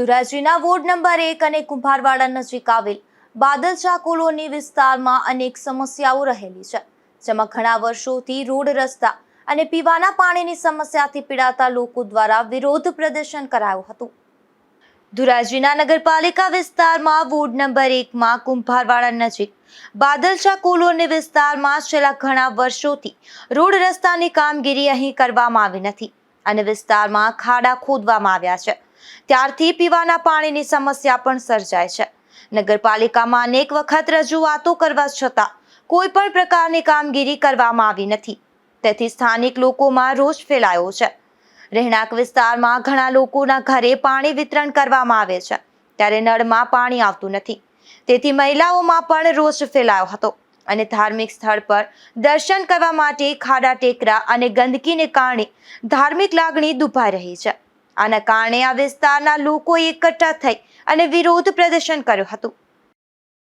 ધોરાજીના ward number એક અને કુંભારવાડા નજીક આવેલ બાદલશા કોલોની વિસ્તારમાં અનેક સમસ્યાઓ રહેલી છે, જેમાં ઘણા વર્ષોથી રોડ રસ્તા અને પીવાના પાણીની સમસ્યાથી પીડાતા લોકો દ્વારા વિરોધ પ્રદર્શન કરાયું હતું. ધોરાજીના નગરપાલિકા વિસ્તારમાં વોર્ડ નંબર એકમાં કુંભારવાડા નજીક બાદલશા કોલોની વિસ્તારમાં છેલ્લા ઘણા વર્ષોથી રોડ રસ્તાની કામગીરી અહીં કરવામાં આવી નથી અને વિસ્તારમાં ખાડા ખોદવામાં આવ્યા છે. ત્યારથી પીવાના પાણીની સમસ્યા પણ સર્જાય છે. નગરપાલિકામાં અનેક વખત રજૂઆતો કરવા છતાં કોઈ પણ પ્રકારની કામગીરી કરવામાં આવી નથી. તેથી સ્થાનિક લોકોમાં રોષ ફેલાયો છે. રહેણાંક વિસ્તારમાં ઘણા લોકોના ઘરે પાણી વિતરણ કરવામાં આવે છે, ત્યારે નળમાં પાણી આવતું નથી. તેથી મહિલાઓમાં પણ રોષ ફેલાયો હતો અને ધાર્મિક સ્થળ પર દર્શન કરવા માટે ખાડા ટેકરા અને ગંદકીને કારણે ધાર્મિક લાગણી દુભાઈ રહી છે. આના કારણે આ વિસ્તારના લોકોએ એકઠા થઈ અને વિરોધ પ્રદર્શન કર્યું હતું.